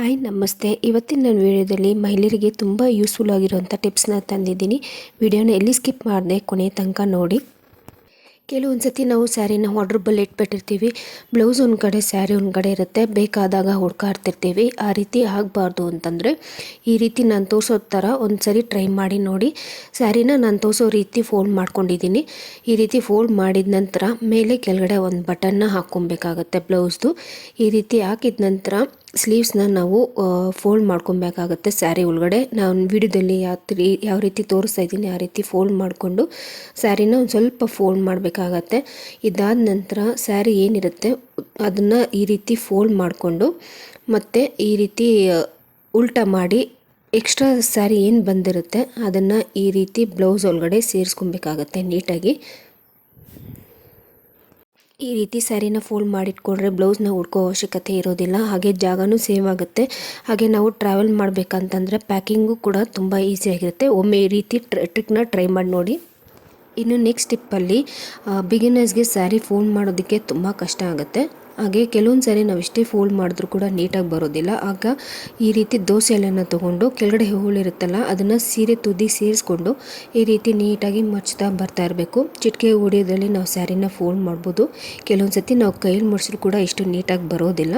Hi ನಮಸ್ತೆ. ಇವತ್ತಿನ ನನ್ನ ವಿಡಿಯೋದಲ್ಲಿ ಮಹಿಳೆಯರಿಗೆ ತುಂಬ ಯೂಸ್ಫುಲ್ ಆಗಿರುವಂಥ ಟಿಪ್ಸ್ನ ತಂದಿದ್ದೀನಿ. ವಿಡಿಯೋನ ಎಲ್ಲಿ ಸ್ಕಿಪ್ ಮಾಡಿದೆ ಕೊನೆ ತನಕ ನೋಡಿ. ಕೆಲವೊಂದು ಸತಿ ನಾವು ಸ್ಯಾರಿನ ವಾರ್ಡ್ರಬಲ್ಲಿ ಇಟ್ಬಿಟ್ಟಿರ್ತೀವಿ ಬ್ಲೌಸ್ ಒಂದು ಕಡೆ ಸ್ಯಾರಿ ಒಂದು ಕಡೆ ಇರುತ್ತೆ. ಬೇಕಾದಾಗ ಹುಡ್ಕಾಡ್ತಿರ್ತೀವಿ. ಆ ರೀತಿ ಆಗಬಾರ್ದು ಅಂತಂದರೆ ಈ ರೀತಿ ನಾನು ತೋರಿಸೋ ಥರ ಒಂದು ಸರಿ ಟ್ರೈ ಮಾಡಿ ನೋಡಿ. ಸ್ಯಾರಿನ ನಾನು ತೋರಿಸೋ ರೀತಿ ಫೋಲ್ಡ್ ಮಾಡ್ಕೊಂಡಿದ್ದೀನಿ. ಈ ರೀತಿ ಫೋಲ್ಡ್ ಮಾಡಿದ ನಂತರ ಮೇಲೆ ಕೆಳಗಡೆ ಒಂದು ಬಟನ್ನ ಹಾಕ್ಕೊಬೇಕಾಗತ್ತೆ ಬ್ಲೌಸ್ದು ಈ ರೀತಿ ಹಾಕಿದ ನಂತರ ಸ್ಲೀವ್ಸ್ನ ನಾವು ಫೋಲ್ಡ್ ಮಾಡ್ಕೊಬೇಕಾಗತ್ತೆ ಸ್ಯಾರಿ ಒಳಗಡೆ. ನಾನು ವಿಡಿಯೋದಲ್ಲಿ ಯಾವ ರೀ ಯಾವ ರೀತಿ ತೋರಿಸ್ತಾ ಇದ್ದೀನಿ, ಆ ರೀತಿ ಫೋಲ್ಡ್ ಮಾಡಿಕೊಂಡು ಸ್ಯಾರಿನ ಒಂದು ಸ್ವಲ್ಪ ಫೋಲ್ಡ್ ಮಾಡಬೇಕಾಗತ್ತೆ. ಇದಾದ ನಂತರ ಸ್ಯಾರಿ ಏನಿರುತ್ತೆ, ಅದನ್ನು ಈ ರೀತಿ ಫೋಲ್ಡ್ ಮಾಡಿಕೊಂಡು ಮತ್ತು ಈ ರೀತಿ ಉಲ್ಟಾ ಮಾಡಿ ಎಕ್ಸ್ಟ್ರಾ ಸ್ಯಾರಿ ಏನು ಬಂದಿರುತ್ತೆ, ಅದನ್ನು ಈ ರೀತಿ ಬ್ಲೌಸ್ ಒಳಗಡೆ ಸೇರಿಸ್ಕೊಬೇಕಾಗತ್ತೆ ನೀಟಾಗಿ. ಈ ರೀತಿ ಸ್ಯಾರಿನ ಫೋಲ್ಡ್ ಮಾಡಿಟ್ಕೊಂಡ್ರೆ ಬ್ಲೌಸ್ನ ಹುಡ್ಕೋ ಅವಶ್ಯಕತೆ ಇರೋದಿಲ್ಲ, ಹಾಗೆ ಜಾಗನೂ ಸೇವ್ ಆಗುತ್ತೆ. ಹಾಗೆ ನಾವು ಟ್ರಾವೆಲ್ ಮಾಡಬೇಕಂತಂದರೆ ಪ್ಯಾಕಿಂಗು ಕೂಡ ತುಂಬ ಈಸಿಯಾಗಿರುತ್ತೆ ಒಮ್ಮೆ ಈ ರೀತಿ ಟ್ರಿಕ್ನ ಟ್ರೈ ಮಾಡಿ ನೋಡಿ. ಇನ್ನು ನೆಕ್ಸ್ಟ್ ಟಿಪ್ಪಲ್ಲಿ ಬಿಗಿನರ್ಸ್ಗೆ ಸ್ಯಾರಿ ಫೋಲ್ಡ್ ಮಾಡೋದಕ್ಕೆ ತುಂಬ ಕಷ್ಟ ಆಗುತ್ತೆ. ಹಾಗೆ ಕೆಲವೊಂದು ಸಾರಿ ನಾವು ಎಷ್ಟೇ ಫೋಲ್ಡ್ ಮಾಡಿದ್ರೂ ಕೂಡ ನೀಟಾಗಿ ಬರೋದಿಲ್ಲ. ಆಗ ಈ ರೀತಿ ದೋಸೆ ಎಲೆನ ತೊಗೊಂಡು ಕೆಳಗಡೆ ಹೋಳಿರುತ್ತಲ್ಲ ಅದನ್ನು ಸೀರೆ ತುದಿ ಸೇರಿಸ್ಕೊಂಡು ಈ ರೀತಿ ನೀಟಾಗಿ ಮಚ್ತಾ ಬರ್ತಾ ಇರಬೇಕು. ಚಿಟಿಕೆ ಹೊಡೆಯೋದ್ರಲ್ಲಿ ನಾವು ಸ್ಯಾರಿನ ಫೋಲ್ಡ್ ಮಾಡ್ಬೋದು. ಕೆಲವೊಂದು ಸತಿ ನಾವು ಕೈಯಲ್ಲಿ ಮುಡಿಸಿದ್ರು ಕೂಡ ಇಷ್ಟು ನೀಟಾಗಿ ಬರೋದಿಲ್ಲ.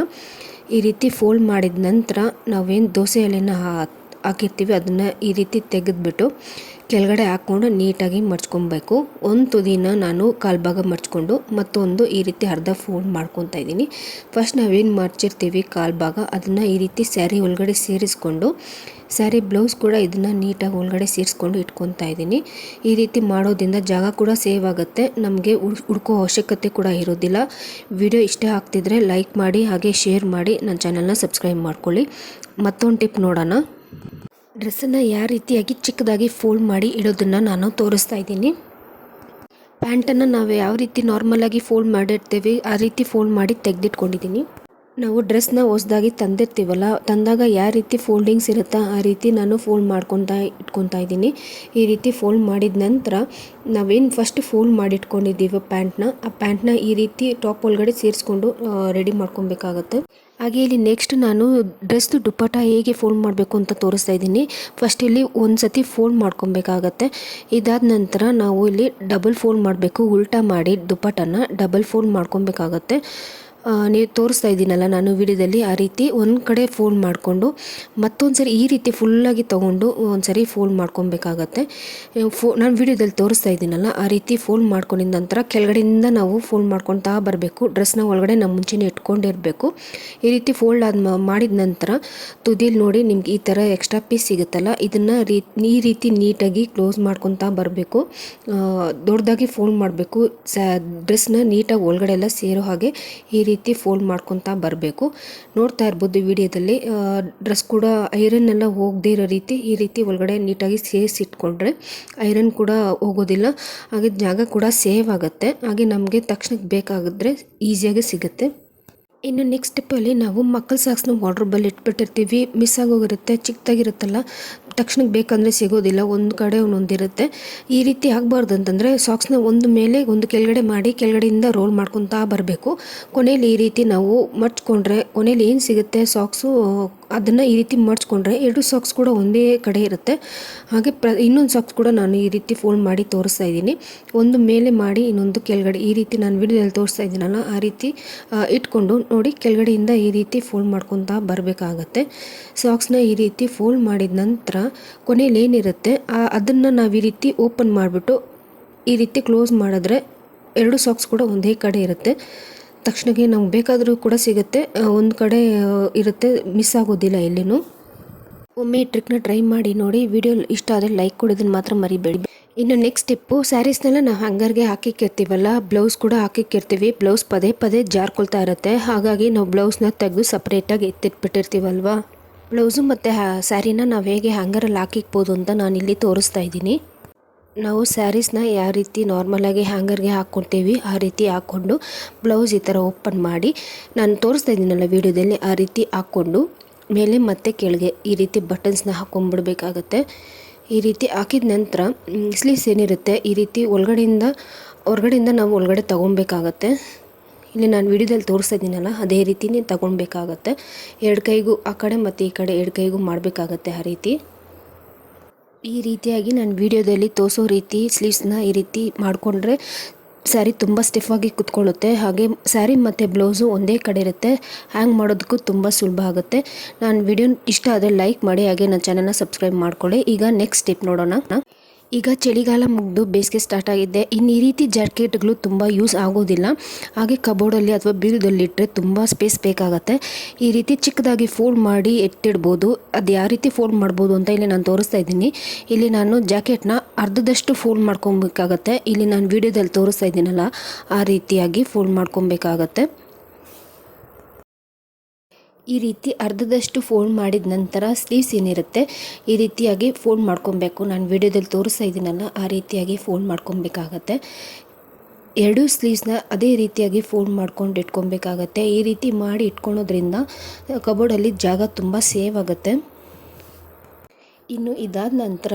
ಈ ರೀತಿ ಫೋಲ್ಡ್ ಮಾಡಿದ ನಂತರ ನಾವೇನು ದೋಸೆ ಎಲೆನ ಹಾಕಿರ್ತೀವಿ, ಅದನ್ನು ಈ ರೀತಿ ತೆಗೆದುಬಿಟ್ಟು ಕೆಳಗಡೆ ಹಾಕ್ಕೊಂಡು ನೀಟಾಗಿ ಮಡ್ಚ್ಕೊಬೇಕು ಒಂದು ತುದಿನ ನಾನು ಕಾಲು ಭಾಗ ಮಡ್ಚ್ಕೊಂಡು ಮತ್ತೊಂದು ಈ ರೀತಿ ಅರ್ಧ ಫೋಲ್ಡ್ ಮಾಡ್ಕೊತಾ ಇದ್ದೀನಿ. ಫಸ್ಟ್ ನಾವೇನು ಮಡ್ಚಿರ್ತೀವಿ ಕಾಲು ಭಾಗ, ಅದನ್ನು ಈ ರೀತಿ ಸ್ಯಾರಿ ಒಳಗಡೆ ಸೇರಿಸ್ಕೊಂಡು, ಸ್ಯಾರಿ ಬ್ಲೌಸ್ ಕೂಡ ಇದನ್ನು ನೀಟಾಗಿ ಒಳಗಡೆ ಸೇರಿಸ್ಕೊಂಡು ಇಟ್ಕೊತಾ ಇದ್ದೀನಿ. ಈ ರೀತಿ ಮಾಡೋದ್ರಿಂದ ಜಾಗ ಕೂಡ ಸೇವ್ ಆಗುತ್ತೆ, ನಮಗೆ ಹುಡ್ಕೋ ಅವಶ್ಯಕತೆ ಕೂಡ ಇರೋದಿಲ್ಲ. ವಿಡಿಯೋ ಇಷ್ಟ ಆಗ್ತಿದ್ರೆ ಲೈಕ್ ಮಾಡಿ, ಹಾಗೆ ಶೇರ್ ಮಾಡಿ, ನನ್ನ ಚಾನಲ್ನ ಸಬ್ಸ್ಕ್ರೈಬ್ ಮಾಡ್ಕೊಳ್ಳಿ. ಮತ್ತೊಂದು ಟಿಪ್ ನೋಡೋಣ. ಡ್ರೆಸ್ಸನ್ನು ಯಾವ ರೀತಿಯಾಗಿ ಚಿಕ್ಕದಾಗಿ ಫೋಲ್ಡ್ ಮಾಡಿ ಇಡೋದನ್ನು ನಾನು ತೋರಿಸ್ತಾ ಇದ್ದೀನಿ. ಪ್ಯಾಂಟನ್ನು ನಾವು ಯಾವ ರೀತಿ ನಾರ್ಮಲಾಗಿ ಫೋಲ್ಡ್ ಮಾಡಿರ್ತೀವಿ, ಆ ರೀತಿ ಫೋಲ್ಡ್ ಮಾಡಿ ತೆಗೆದಿಟ್ಕೊಂಡಿದ್ದೀನಿ. ನಾವು ಡ್ರೆಸ್ನ ಹೊಸ್ದಾಗಿ ತಂದಿರ್ತೀವಲ್ಲ, ತಂದಾಗ ಯಾವ ರೀತಿ ಫೋಲ್ಡಿಂಗ್ಸ್ ಇರುತ್ತೋ ಆ ರೀತಿ ನಾನು ಫೋಲ್ಡ್ ಮಾಡ್ಕೊತಾ ಇಟ್ಕೊತಾ ಇದ್ದೀನಿ. ಈ ರೀತಿ ಫೋಲ್ಡ್ ಮಾಡಿದ ನಂತರ ನಾವೇನು ಫಸ್ಟ್ ಫೋಲ್ಡ್ ಮಾಡಿ ಇಟ್ಕೊಂಡಿದ್ದೀವಿ ಪ್ಯಾಂಟ್ನ ಆ ಪ್ಯಾಂಟ್ನ ಈ ರೀತಿ ಟಾಪ್ ಒಳಗಡೆ ಸೇರಿಸ್ಕೊಂಡು ರೆಡಿ ಮಾಡ್ಕೊಬೇಕಾಗತ್ತೆ. ಹಾಗೆ ಇಲ್ಲಿ ನೆಕ್ಸ್ಟ್ ನಾನು ಡ್ರೆಸ್ದು ದುಪ್ಪಟ ಹೇಗೆ ಫೋಲ್ಡ್ ಮಾಡಬೇಕು ಅಂತ ತೋರಿಸ್ತಾ ಇದ್ದೀನಿ. ಫಸ್ಟ್ ಇಲ್ಲಿ ಒಂದು ಸತಿ ಫೋಲ್ಡ್ ಮಾಡ್ಕೊಬೇಕಾಗತ್ತೆ. ಇದಾದ ನಂತರ ನಾವು ಇಲ್ಲಿ ಡಬಲ್ ಫೋಲ್ಡ್ ಮಾಡಬೇಕು. ಉಲ್ಟಾ ಮಾಡಿ ದುಪ್ಪಟನ ಡಬಲ್ ಫೋಲ್ಡ್ ಮಾಡ್ಕೊಬೇಕಾಗತ್ತೆ. ನೀವು ತೋರಿಸ್ತಾ ಇದ್ದೀನಲ್ಲ, ನಾನು ವಿಡಿಯೋದಲ್ಲಿ ಆ ರೀತಿ ಒಂದು ಕಡೆ ಫೋಲ್ಡ್ ಮಾಡಿಕೊಂಡು ಮತ್ತೊಂದು ಸರಿ ಈ ರೀತಿ ಫುಲ್ಲಾಗಿ ತೊಗೊಂಡು ಒಂದು ಸರಿ ಫೋಲ್ಡ್ ಮಾಡ್ಕೊಬೇಕಾಗತ್ತೆ. ಫೋ, ನಾನು ವಿಡಿಯೋದಲ್ಲಿ ತೋರಿಸ್ತಾ ಇದ್ದೀನಲ್ಲ, ಆ ರೀತಿ ಫೋಲ್ಡ್ ಮಾಡ್ಕೊಂಡಿದ ನಂತರ ಕೆಳಗಡೆಯಿಂದ ನಾವು ಫೋಲ್ಡ್ ಮಾಡ್ಕೊತಾ ಬರಬೇಕು. ಡ್ರೆಸ್ನ ಒಳಗಡೆ ನಮ್ಮ ಮುಂಚೆನೇ ಇಟ್ಕೊಂಡಿರಬೇಕು. ಈ ರೀತಿ ಫೋಲ್ಡ್ ಆದ ಮಾಡಿದ ನಂತರ ತುದಿಲಿ ನೋಡಿ ನಿಮ್ಗೆ ಈ ಥರ ಎಕ್ಸ್ಟ್ರಾ ಪೀಸ್ ಸಿಗುತ್ತಲ್ಲ, ಇದನ್ನು ರೀ, ಈ ರೀತಿ ನೀಟಾಗಿ ಕ್ಲೋಸ್ ಮಾಡ್ಕೊತಾ ಬರಬೇಕು. ದೊಡ್ಡದಾಗಿ ಫೋಲ್ಡ್ ಮಾಡಬೇಕು. ಸ ಡ್ರೆಸ್ನ ನೀಟಾಗಿ ಒಳಗಡೆ ಎಲ್ಲ ಸೇರೋ ಹಾಗೆ ಈ ರೀತಿ ಫೋಲ್ಡ್ ಮಾಡ್ಕೊತಾ ಬರಬೇಕು. ನೋಡ್ತಾ ಇರ್ಬೋದು ವಿಡಿಯೋದಲ್ಲಿ ಡ್ರೆಸ್ ಕೂಡ ಐರನ್ ಎಲ್ಲ ಹೋಗದೇ ಇರೋ ರೀತಿ, ಈ ರೀತಿ ಒಳಗಡೆ ನೀಟಾಗಿ ಸೇರಿಸಿಟ್ಕೊಂಡ್ರೆ ಐರನ್ ಕೂಡ ಹೋಗೋದಿಲ್ಲ. ಹಾಗೆ ಜಾಗ ಕೂಡ ಸೇವ್ ಆಗುತ್ತೆ. ಹಾಗೆ ನಮಗೆ ತಕ್ಷಣಕ್ಕೆ ಬೇಕಾಗಿದ್ರೆ ಈಸಿಯಾಗಿ ಸಿಗುತ್ತೆ. ಇನ್ನು ನೆಕ್ಸ್ಟ್ ಸ್ಟೆಪ್ಪಲ್ಲಿ ನಾವು ಮಕ್ಕಳ ಸಾಕ್ಸ್ನ ವಾಡ್ರಬಲ್ಲಿ ಇಟ್ಬಿಟ್ಟಿರ್ತೀವಿ. ಮಿಸ್ ಆಗೋಗಿರುತ್ತೆ, ಚಿಕ್ಕದಾಗಿರುತ್ತಲ್ಲ, ತಕ್ಷಣಕ್ಕೆ ಬೇಕಂದರೆ ಸಿಗೋದಿಲ್ಲ, ಒಂದು ಕಡೆ ಒಂದೊಂದಿರುತ್ತೆ ಈ ರೀತಿ ಆಗಬಾರ್ದು ಅಂತಂದರೆ ಸಾಕ್ಸ್ನ ಒಂದು ಮೇಲೆ ಒಂದು ಕೆಳಗಡೆ ಮಾಡಿ, ಕೆಳಗಡೆಯಿಂದ ರೋಲ್ ಮಾಡ್ಕೊತಾ ಬರಬೇಕು. ಕೊನೆಯಲ್ಲಿ ಈ ರೀತಿ ನಾವು ಮಚ್ಕೊಂಡ್ರೆ ಕೊನೆಯಲ್ಲಿ ಏನು ಸಿಗುತ್ತೆ? ಸಾಕ್ಸು ಅದನ್ನು ಈ ರೀತಿ ಮಡ್ಚ್ಕೊಂಡ್ರೆ ಎರಡು ಸಾಕ್ಸ್ ಕೂಡ ಒಂದೇ ಕಡೆ ಇರುತ್ತೆ. ಹಾಗೆ ಪ್ರ, ಇನ್ನೊಂದು ಸಾಕ್ಸ್ ಕೂಡ ನಾನು ಈ ರೀತಿ ಫೋಲ್ಡ್ ಮಾಡಿ ತೋರಿಸ್ತಾ ಇದ್ದೀನಿ. ಒಂದು ಮೇಲೆ ಮಾಡಿ ಇನ್ನೊಂದು ಕೆಳಗಡೆ, ಈ ರೀತಿ ನಾನು ವಿಡಿಯೋದಲ್ಲಿ ತೋರಿಸ್ತಾ ಇದ್ದೀನಲ್ಲ, ಆ ರೀತಿ ಇಟ್ಕೊಂಡು ನೋಡಿ ಕೆಳಗಡೆಯಿಂದ ಈ ರೀತಿ ಫೋಲ್ಡ್ ಮಾಡ್ಕೊತಾ ಬರಬೇಕಾಗತ್ತೆ. ಸಾಕ್ಸ್ನ ಈ ರೀತಿ ಫೋಲ್ಡ್ ಮಾಡಿದ ನಂತರ ಕೊನೆಯಲ್ಲಿ ಏನಿರುತ್ತೆ ಅದನ್ನು ನಾವು ಈ ರೀತಿ ಓಪನ್ ಮಾಡಿಬಿಟ್ಟು ಈ ರೀತಿ ಕ್ಲೋಸ್ ಮಾಡಿದ್ರೆ ಎರಡು ಸಾಕ್ಸ್ ಕೂಡ ಒಂದೇ ಕಡೆ ಇರುತ್ತೆ. ತಕ್ಷಣಕ್ಕೆ ನಮ್ಗೆ ಬೇಕಾದರೂ ಕೂಡ ಸಿಗುತ್ತೆ. ಒಂದು ಕಡೆ ಇರುತ್ತೆ. ಮಿಸ್ ಆಗೋದಿಲ್ಲ ಎಲ್ಲಿನೂ. ಒಮ್ಮೆ ಟ್ರಿಕ್ನ ಟ್ರೈ ಮಾಡಿ ನೋಡಿ. ವಿಡಿಯೋ ಇಷ್ಟ ಆದರೆ ಲೈಕ್ ಕೊಡೋದನ್ನು ಮಾತ್ರ ಮರಿಬೇಡಿ. ಇನ್ನು ನೆಕ್ಸ್ಟ್ ಟಿಪ್ಪು ಸ್ಯಾರೀಸ್ನೆಲ್ಲ ನಾವು ಹ್ಯಾಂಗರ್ಗೆ ಹಾಕಿಕ್ಕಿರ್ತೀವಲ್ಲ ಬ್ಲೌಸ್ ಕೂಡ ಹಾಕಿಕ್ಕಿರ್ತೀವಿ. ಬ್ಲೌಸ್ ಪದೇ ಪದೇ ಜಾರ್ಕೊಳ್ತಾ ಇರುತ್ತೆ. ಹಾಗಾಗಿ ನಾವು ಬ್ಲೌಸ್ನ ತೆಗೆದು ಸಪ್ರೇಟಾಗಿ ಎತ್ತಿಟ್ಬಿಟ್ಟಿರ್ತೀವಲ್ವಾ? ಬ್ಲೌಸು ಮತ್ತು ಸ್ಯಾರಿನ ನಾವು ಹೇಗೆ ಹ್ಯಾಂಗರಲ್ಲಿ ಹಾಕಿಕ್ಬೋದು ಅಂತ ನಾನು ಇಲ್ಲಿ ತೋರಿಸ್ತಾ ಇದ್ದೀನಿ. ನಾವು ಸ್ಯಾರೀಸ್ನ ಯಾವ ರೀತಿ ನಾರ್ಮಲಾಗಿ ಹ್ಯಾಂಗರ್ಗೆ ಹಾಕ್ಕೊತೀವಿ ಆ ರೀತಿ ಹಾಕ್ಕೊಂಡು ಬ್ಲೌಸ್ ಈ ಥರ ಓಪನ್ ಮಾಡಿ, ನಾನು ತೋರಿಸ್ತಾ ಇದ್ದೀನಲ್ಲ ವೀಡಿಯೋದಲ್ಲಿ ಆ ರೀತಿ ಹಾಕ್ಕೊಂಡು, ಮೇಲೆ ಮತ್ತೆ ಕೆಳಗೆ ಈ ರೀತಿ ಬಟನ್ಸ್ನ ಹಾಕ್ಕೊಂಡ್ಬಿಡ್ಬೇಕಾಗತ್ತೆ ಈ ರೀತಿ ಹಾಕಿದ ನಂತರ ಸ್ಲೀವ್ಸ್ ಏನಿರುತ್ತೆ, ಈ ರೀತಿ ಒಳಗಡೆಯಿಂದ, ಹೊರಗಡೆಯಿಂದ ನಾವು ಒಳಗಡೆ ತೊಗೊಬೇಕಾಗತ್ತೆ. ಇಲ್ಲಿ ನಾನು ವಿಡಿಯೋದಲ್ಲಿ ತೋರಿಸ್ತಾ ಇದ್ದೀನಲ್ಲ, ಅದೇ ರೀತಿನೇ ತೊಗೊಳ್ಬೇಕಾಗತ್ತೆ ಎರಡು ಕೈಗೂ ಆ ಕಡೆ ಮತ್ತು ಈ ಕಡೆ ಎರಡು ಕೈಗೂ ಮಾಡಬೇಕಾಗತ್ತೆ ಆ ರೀತಿ. ಈ ರೀತಿಯಾಗಿ ನಾನು ವಿಡಿಯೋದಲ್ಲಿ ತೋರಿಸೋ ರೀತಿ ಸ್ಲೀವ್ಸ್ನ ಈ ರೀತಿ ಮಾಡಿಕೊಂಡ್ರೆ ಸ್ಯಾರಿ ತುಂಬ ಸ್ಟಿಫಾಗಿ ಕುತ್ಕೊಳ್ಳುತ್ತೆ. ಹಾಗೆ ಸ್ಯಾರಿ ಮತ್ತು ಬ್ಲೌಸು ಒಂದೇ ಕಡೆ ಇರುತ್ತೆ. ಹ್ಯಾಂಗ್ ಮಾಡೋದಕ್ಕೂ ತುಂಬ ಸುಲಭ ಆಗುತ್ತೆ. ನಾನು ವಿಡಿಯೋ ಇಷ್ಟ ಆದರೆ ಲೈಕ್ ಮಾಡಿ, ಹಾಗೆ ನನ್ನ ಚಾನಲ್ನ ಸಬ್ಸ್ಕ್ರೈಬ್ ಮಾಡ್ಕೊಳ್ಳಿ. ಈಗ ನೆಕ್ಸ್ಟ್ ಸ್ಟೆಪ್ ನೋಡೋಣ. ಈಗ ಚಳಿಗಾಲ ಮುಗಿದು ಬೇಸಿಗೆ ಸ್ಟಾರ್ಟ್ ಆಗಿದೆ. ಇನ್ನು ಈ ರೀತಿ ಜಾಕೆಟ್ಗಳು ತುಂಬ ಯೂಸ್ ಆಗೋದಿಲ್ಲ. ಹಾಗೆ ಕಬೋರ್ಡಲ್ಲಿ ಅಥವಾ ಬೀರುದಲ್ಲಿ ಇಟ್ಟರೆ ತುಂಬ ಸ್ಪೇಸ್ ಬೇಕಾಗತ್ತೆ. ಈ ರೀತಿ ಚಿಕ್ಕದಾಗಿ ಫೋಲ್ಡ್ ಮಾಡಿ ಎತ್ತಿಡ್ಬೋದು. ಅದು ಯಾವ ರೀತಿ ಫೋಲ್ಡ್ ಮಾಡ್ಬೋದು ಅಂತ ಇಲ್ಲಿ ನಾನು ತೋರಿಸ್ತಾ ಇದ್ದೀನಿ. ಇಲ್ಲಿ ನಾನು ಜಾಕೆಟ್ನ ಅರ್ಧದಷ್ಟು ಫೋಲ್ಡ್ ಮಾಡ್ಕೊಬೇಕಾಗತ್ತೆ. ಇಲ್ಲಿ ನಾನು ವಿಡಿಯೋದಲ್ಲಿ ತೋರಿಸ್ತಾ ಇದ್ದೀನಲ್ಲ, ಆ ರೀತಿಯಾಗಿ ಫೋಲ್ಡ್ ಮಾಡ್ಕೊಬೇಕಾಗತ್ತೆ. ಈ ರೀತಿ ಅರ್ಧದಷ್ಟು ಫೋಲ್ಡ್ ಮಾಡಿದ ನಂತರ ಸ್ಲೀವ್ಸ್ ಏನಿರುತ್ತೆ, ಈ ರೀತಿಯಾಗಿ ಫೋಲ್ಡ್ ಮಾಡ್ಕೊಬೇಕು. ನಾನು ವಿಡಿಯೋದಲ್ಲಿ ತೋರಿಸ್ತಾ ಇದ್ದೀನಲ್ಲ ಆ ರೀತಿಯಾಗಿ ಫೋಲ್ಡ್ ಮಾಡ್ಕೊಬೇಕಾಗತ್ತೆ. ಎರಡೂ ಸ್ಲೀವ್ಸ್ನ ಅದೇ ರೀತಿಯಾಗಿ ಫೋಲ್ಡ್ ಮಾಡ್ಕೊಂಡು ಇಟ್ಕೊಬೇಕಾಗತ್ತೆ. ಈ ರೀತಿ ಮಾಡಿ ಇಟ್ಕೊಳೋದ್ರಿಂದ ಕಬೋರ್ಡಲ್ಲಿ ಜಾಗ ತುಂಬ ಸೇವ್ ಆಗುತ್ತೆ. ಇನ್ನು ಇದಾದ ನಂತರ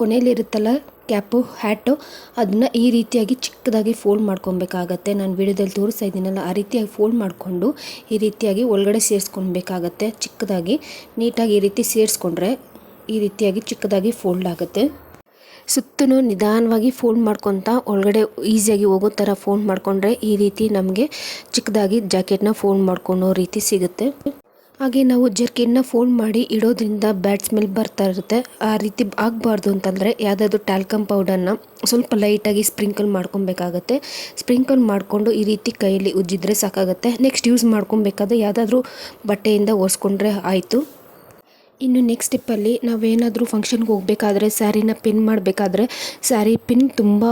ಕೊನೆಯಲ್ಲಿರುತ್ತಲ್ಲ ಕ್ಯಾಪು, ಹ್ಯಾಟು ಅದನ್ನು ಈ ರೀತಿಯಾಗಿ ಚಿಕ್ಕದಾಗಿ ಫೋಲ್ಡ್ ಮಾಡ್ಕೊಬೇಕಾಗತ್ತೆ ನಾನು ವಿಡಿಯೋದಲ್ಲಿ ತೋರಿಸ್ತಾ ಇದ್ದೀನಲ್ಲ, ಆ ರೀತಿಯಾಗಿ ಫೋಲ್ಡ್ ಮಾಡಿಕೊಂಡು ಈ ರೀತಿಯಾಗಿ ಒಳಗಡೆ ಸೇರಿಸ್ಕೊಳ್ಬೇಕಾಗತ್ತೆ. ಚಿಕ್ಕದಾಗಿ, ನೀಟಾಗಿ ಈ ರೀತಿ ಸೇರಿಸ್ಕೊಂಡ್ರೆ ಈ ರೀತಿಯಾಗಿ ಚಿಕ್ಕದಾಗಿ ಫೋಲ್ಡ್ ಆಗುತ್ತೆ. ಸುತ್ತಲೂ ನಿಧಾನವಾಗಿ ಫೋಲ್ಡ್ ಮಾಡ್ಕೊತ ಒಳಗಡೆ ಈಸಿಯಾಗಿ ಹೋಗೋ ಥರ ಫೋಲ್ಡ್ ಮಾಡಿಕೊಂಡ್ರೆ ಈ ರೀತಿ ನಮಗೆ ಚಿಕ್ಕದಾಗಿ ಜಾಕೆಟ್ನ ಫೋಲ್ಡ್ ಮಾಡ್ಕೊಳೋ ರೀತಿ ಸಿಗುತ್ತೆ. ಹಾಗೆ ನಾವು ಜರ್ಕಿನ್ನ ಫೋಲ್ಡ್ ಮಾಡಿ ಇಡೋದ್ರಿಂದ ಬ್ಯಾಡ್ ಸ್ಮೆಲ್ ಬರ್ತಾ ಇರುತ್ತೆ. ಆ ರೀತಿ ಆಗಬಾರ್ದು ಅಂತಂದರೆ ಯಾವುದಾದ್ರೂ ಟ್ಯಾಲ್ಕಮ್ ಪೌಡರ್ನ ಸ್ವಲ್ಪ ಲೈಟಾಗಿ ಸ್ಪ್ರಿಂಕಲ್ ಮಾಡ್ಕೊಬೇಕಾಗತ್ತೆ. ಸ್ಪ್ರಿಂಕಲ್ ಮಾಡಿಕೊಂಡು ಈ ರೀತಿ ಕೈಯಲ್ಲಿ ಉಜ್ಜಿದ್ರೆ ಸಾಕಾಗುತ್ತೆ. ನೆಕ್ಸ್ಟ್ ಯೂಸ್ ಮಾಡ್ಕೊಬೇಕಾದ್ರೆ ಯಾವುದಾದ್ರೂ ಬಟ್ಟೆಯಿಂದ ಒರೆಸ್ಕೊಂಡ್ರೆ ಆಯಿತು. ಇನ್ನು ನೆಕ್ಸ್ಟ್ ಸ್ಟೆಪ್ಪಲ್ಲಿ ನಾವೇನಾದರೂ ಫಂಕ್ಷನ್ಗೆ ಹೋಗಬೇಕಾದ್ರೆ ಸ್ಯಾರಿನ ಪಿನ್ ಮಾಡಬೇಕಾದ್ರೆ ಸ್ಯಾರಿ ಪಿನ್ ತುಂಬ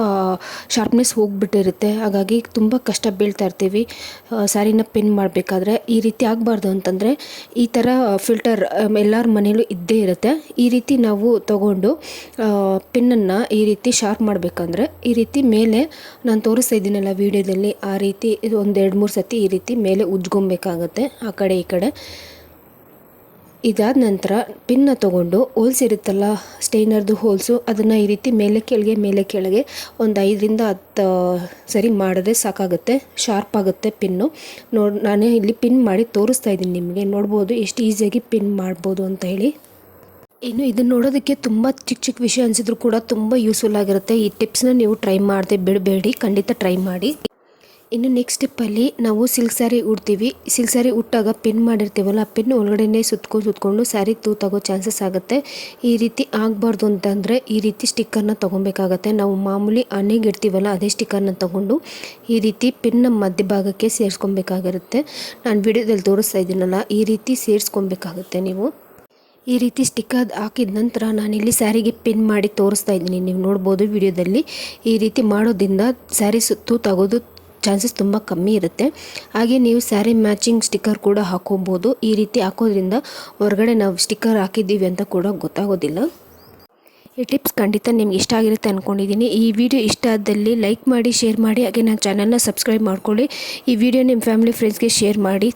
ಶಾರ್ಪ್ನೆಸ್ ಹೋಗ್ಬಿಟ್ಟಿರುತ್ತೆ. ಹಾಗಾಗಿ ತುಂಬ ಕಷ್ಟ ಬೀಳ್ತಾ ಇರ್ತೀವಿ. ಸ್ಯಾರಿನ ಪಿನ್ ಮಾಡಬೇಕಾದ್ರೆ ಈ ರೀತಿ ಆಗಬಾರ್ದು ಅಂತಂದರೆ ಈ ಥರ ಫಿಲ್ಟರ್ ಎಲ್ಲರ ಮನೇಲೂ ಇದ್ದೇ ಇರುತ್ತೆ. ಈ ರೀತಿ ನಾವು ತಗೊಂಡು ಪಿನ್ನನ್ನು ಈ ರೀತಿ ಶಾರ್ಪ್ ಮಾಡಬೇಕಂದ್ರೆ ಈ ರೀತಿ ಮೇಲೆ, ನಾನು ತೋರಿಸ್ತಾ ಇದ್ದೀನಲ್ಲ ವೀಡಿಯೋದಲ್ಲಿ ಆ ರೀತಿ ಇದು ಒಂದು ಎರಡು ಮೂರು ಸತಿ ಈ ರೀತಿ ಮೇಲೆ ಉಜ್ಕೊಬೇಕಾಗತ್ತೆ ಆ ಕಡೆ ಈ ಕಡೆ. ಇದಾದ ನಂತರ ಪಿನ್ನ ತೊಗೊಂಡು ಹೋಲ್ಸ್ ಇರುತ್ತಲ್ಲ, ಸ್ಟೈನರ್ದು ಹೋಲ್ಸು, ಅದನ್ನು ಈ ರೀತಿ ಮೇಲೆ ಕೆಳಗೆ ಮೇಲೆ ಕೆಳಗೆ ಒಂದು ಐದರಿಂದ ಹತ್ತು ಸರಿ ಮಾಡಿದ್ರೆ ಸಾಕಾಗುತ್ತೆ, ಶಾರ್ಪ್ ಆಗುತ್ತೆ ಪಿನ್ನು. ನೋಡಿ, ನಾನು ಇಲ್ಲಿ ಪಿನ್ ಮಾಡಿ ತೋರಿಸ್ತಾ ಇದ್ದೀನಿ ನಿಮಗೆ, ನೋಡ್ಬೋದು ಎಷ್ಟು ಈಸಿಯಾಗಿ ಪಿನ್ ಮಾಡ್ಬೋದು ಅಂತ ಹೇಳಿ. ಇನ್ನು ಇದನ್ನು ನೋಡೋದಕ್ಕೆ ತುಂಬ ಚಿಕ್ಕ ಚಿಕ್ಕ ವಿಷಯ ಅನಿಸಿದ್ರು ಕೂಡ ತುಂಬ ಯೂಸ್ಫುಲ್ ಆಗಿರುತ್ತೆ. ಈ ಟಿಪ್ಸ್ನ ನೀವು ಟ್ರೈ ಮಾಡದೆ ಬಿಡಬೇಡಿ, ಖಂಡಿತ ಟ್ರೈ ಮಾಡಿ. ಇನ್ನು ನೆಕ್ಸ್ಟ್ ಸ್ಟೆಪ್ಪಲ್ಲಿ ನಾವು ಸಿಲ್ಕ್ ಸ್ಯಾರಿ ಉಡ್ತೀವಿ. ಸಿಲ್ಕ್ ಸ್ಯಾರಿ ಉಟ್ಟಾಗ ಪಿನ್ ಮಾಡಿರ್ತೀವಲ್ಲ, ಆ ಪಿನ್ ಒಳಗಡೆನೇ ಸುತ್ಕೊಂಡು ಸುತ್ಕೊಂಡು ಸ್ಯಾರಿ ತೂತಾಗೋ ಚಾನ್ಸಸ್ ಆಗುತ್ತೆ. ಈ ರೀತಿ ಆಗಬಾರ್ದು ಅಂತಂದರೆ ಈ ರೀತಿ ಸ್ಟಿಕ್ಕರ್ನ ತೊಗೊಬೇಕಾಗತ್ತೆ. ನಾವು ಮಾಮೂಲಿ ಹಣೆಗೆ ಇಡ್ತೀವಲ್ಲ, ಅದೇ ಸ್ಟಿಕ್ಕರ್ನ ತೊಗೊಂಡು ಈ ರೀತಿ ಪಿನ್ನ ಮಧ್ಯಭಾಗಕ್ಕೆ ಸೇರಿಸ್ಕೊಬೇಕಾಗಿರುತ್ತೆ. ನಾನು ವಿಡಿಯೋದಲ್ಲಿ ತೋರಿಸ್ತಾ ಇದ್ದೀನಲ್ಲ, ಈ ರೀತಿ ಸೇರಿಸ್ಕೊಬೇಕಾಗುತ್ತೆ ನೀವು. ಈ ರೀತಿ ಸ್ಟಿಕ್ಕರ್ ಹಾಕಿದ ನಂತರ ನಾನಿಲ್ಲಿ ಸ್ಯಾರಿಗೆ ಪಿನ್ ಮಾಡಿ ತೋರಿಸ್ತಾ ಇದ್ದೀನಿ. ನೀವು ನೋಡ್ಬೋದು ವಿಡಿಯೋದಲ್ಲಿ. ಈ ರೀತಿ ಮಾಡೋದ್ರಿಂದ ಸ್ಯಾರಿ ಸುತ್ತು ತಗೋದು ಚಾನ್ಸಸ್ ತುಂಬ ಕಮ್ಮಿ ಇರುತ್ತೆ. ಹಾಗೆ ನೀವು ಸ್ಯಾರಿ ಮ್ಯಾಚಿಂಗ್ ಸ್ಟಿಕ್ಕರ್ ಕೂಡ ಹಾಕೋಬೋದು. ಈ ರೀತಿ ಹಾಕೋದ್ರಿಂದ ಹೊರಗಡೆ ನಾವು ಸ್ಟಿಕ್ಕರ್ ಹಾಕಿದ್ದೀವಿ ಅಂತ ಕೂಡ ಗೊತ್ತಾಗೋದಿಲ್ಲ. ಈ ಟಿಪ್ಸ್ ಖಂಡಿತ ನಿಮ್ಗೆ ಇಷ್ಟ ಆಗಿರುತ್ತೆ ಅಂದ್ಕೊಂಡಿದ್ದೀನಿ ಈ ವಿಡಿಯೋ ಇಷ್ಟ ಆದಲ್ಲಿ ಲೈಕ್ ಮಾಡಿ ಶೇರ್ ಮಾಡಿ, ಹಾಗೆ ನನ್ನ ಚಾನಲ್ನ ಸಬ್ಸ್ಕ್ರೈಬ್ ಮಾಡ್ಕೊಳ್ಳಿ. ಈ ವಿಡಿಯೋ ನಿಮ್ಮ ಫ್ಯಾಮಿಲಿ ಫ್ರೆಂಡ್ಸ್ಗೆ ಶೇರ್ ಮಾಡಿ.